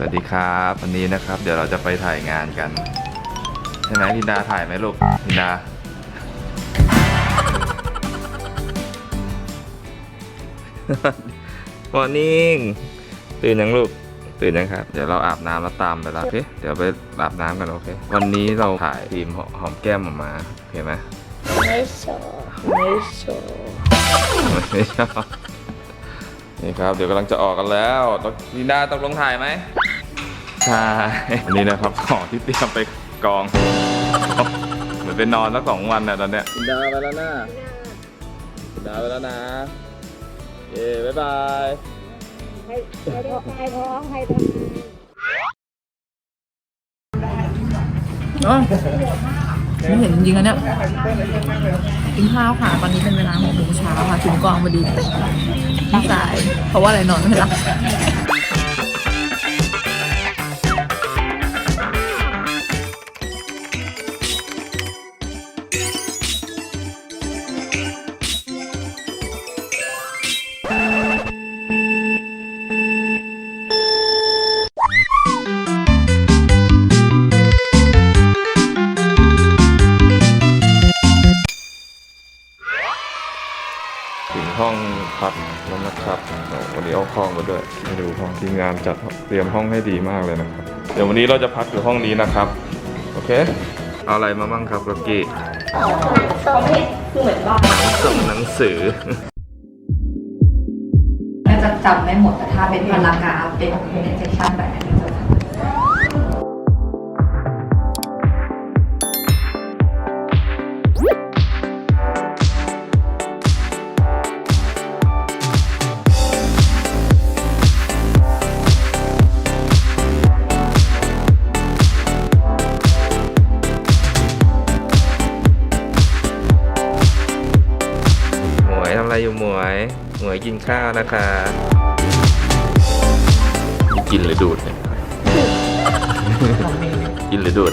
สวัสดีครับวันนี้นะครับ เดี๋ยวเราจะไปถ่ายงานกันใช่ไหมพินดาถ่ายไหมลูกพินดามอร์นิ่งตื่นยังลูกตื่นยังครับ เดี๋ยวเราอาบน้ำแล้วตามไปแล้วโอเคเดี๋ยวไปอาบน้ำกันโอเค วันนี้เราถ่ายทีมหอมแก้มออกมาโอเคไหมไม่โชว์ไม่โชว์ไม่ชอบนี่ครับ เดี๋ยวกำลังจะออกกันแล้วต้องลีน่าต้องลงถ่ายไหม ใช่วันนี้นะครับของที่เตรียมไปกอง เหมือนไปนอนสักสองวันนะตอนเนี้ยคุณดาไปแล้วนะคุณดาไปแล้วนะ เย้บ๊ายบายให้ให้ท้องให้ท้องให้ท้องอ๋อไม่เห็นจริงๆอะเนี่ยกินข้าวค่ะ ตอนนี้เป็นเวลาหกโมงเช้าค่ะถึงกองพอดีตั้งสาย เพราะว่าอะไรนอนไม่หลับ ห้องพักแล้วนะครับวันนี้เอาห้องมาด้วยมาดูห้องทีมงานจัดเตรียมห้องให้ดีมากเลยนะครับ เดี๋ยววันนี้เราจะพักอยู่ห้องนี้นะครับ โอเค เอาอะไรมาบ้างครับโรกี้ส่งหนังสือน่าจะจำไม่หมดแต่ถ้าเป็นพารากราฟเป็น presentation แบบนี้จะจำ หมวยกินข้าวนะคะ กินหรือดูดเนี่ยกินหรือดูด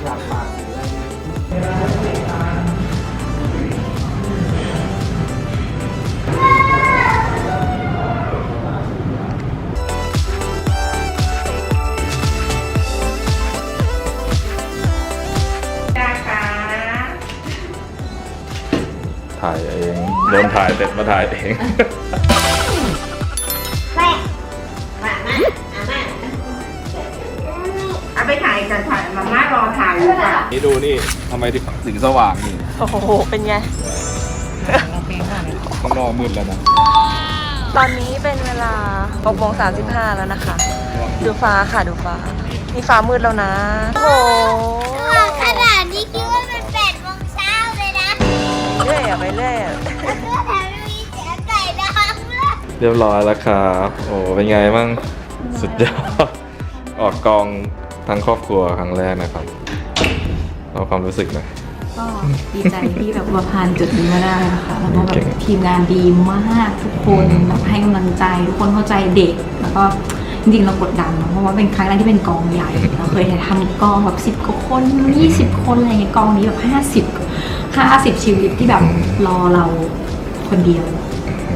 ดินะคะถ่ายเอง โดนถ่ายเสร็จมาถ่ายเอง ไปถ่ายกันถ่ายมาม่ารอถ่ายอยู่ค่ะนี่ดูนี่ทำไมถึงถึงสว่างนี่โอ้โห เป็นไง ข้างนอกมืดแล้วนะ ตอนนี้เป็นเวลา6โมง35 แล้วนะคะ ดูฟ้าค่ะดูฟ้า นี่ฟ้ามืดแล้วนะ โอ้โหขนาดนี้คิดว่าเป็นแปดโมงเช้าเลยนะเรื่อยอะไปเรื่อยอะแล้วก็แถมมีเสียงไก่ดังด้วยเรียบร้อยแล้วครับ โอ้ เป็นไงบ้างสุดยอด ออกกอง ทั้งครอบครัวครั้งแรกนะครับเอาความรู้สึกหน่อย ก็ดีใจที่แบบว่าผ่านจุดนี้มาได้นะคะแล้วก็แบเก่บงทีมงานดีมากทุกคนแบบให้กำลังใจ ทุกคนเข้าใจเด็ก แล้วก็จริงๆเรากดดันเนอะเพราะว่าเป็นครั้งแรกที่เป็นกองใหญ่ เราเคยทำกองแบบสิบ10กว่าคนยี่สิบคนอะไรเงี้ยกองนี้แบบห้าสิบห้าสิบชีวิตที่แบบรอเราคนเดียว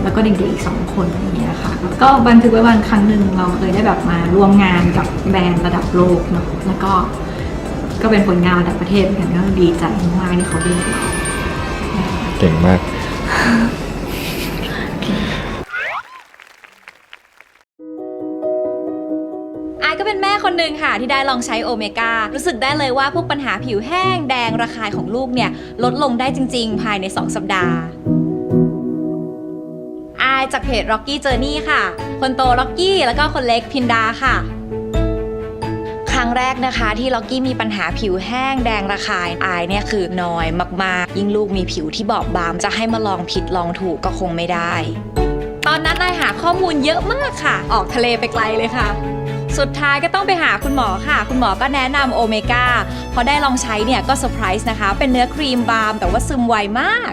แล้วก็เด็กๆอีกสองคนอย่างเงี้ยค่ะ ก็บันทึกไว้วันครั้งหนึ่งเราเคยได้แบบมาร่วมงานกับแบรนด์ระดับโลกเนาะแล้วก็ก็เป็นผลงานระดับประเทศเหมือนกันก็ดีใจมากๆที่เขาเลือกเราเก่งมากอายก็เป็นแม่คนหนึ่งค่ะ ที่ได้ลองใช้โอเมก้ารู้สึกได้เลยว่าพวกปัญหาผิวแห้งแดงระคายของลูกเนี่ย ลดลงได้จริง ๆ ภายใน 2 สัปดาห์อาย จากเพจ Rocky Journey ค่ะ คนโต Rocky แล้วก็คนเล็กพินดาค่ะ ครั้งแรกนะคะที่ล็อกกี้มีปัญหาผิวแห้งแดงระคายอายเนี่ยคือน้อยมากๆ ยิ่งลูกมีผิวที่บอบบางจะให้มาลองผิดลองถูกก็คงไม่ได้ ตอนนั้นนายหาข้อมูลเยอะมากค่ะ ออกทะเลไปไกลเลยค่ะสุดท้ายก็ต้องไปหาคุณหมอค่ะ คุณหมอก็แนะนำโอเมก้า พอได้ลองใช้เนี่ยก็เซอร์ไพรส์นะคะ เป็นเนื้อครีมบาล์มแต่ว่าซึมไวมาก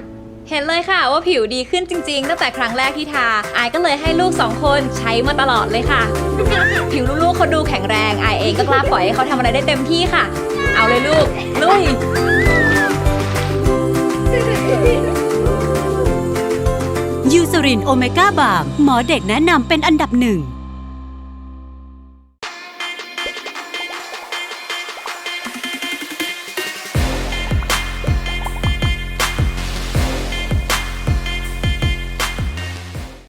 เห็นเลยค่ะว่าผิวดีขึ้นจริงๆ ตั้งแต่ครั้งแรกที่ทาอายก็เลยให้ลูกสองคนใช้มาตลอดเลยค่ะ ผิวลูกๆเขาดูแข็งแรงอายเองก็กล้าปล่อยให้เขาทำอะไรได้เต็มที่ค่ะ เอาเลยลูก ลุย ยูซรินโอเมก้าบาร์หมอเด็กแนะนำเป็นอันดับหนึ่ง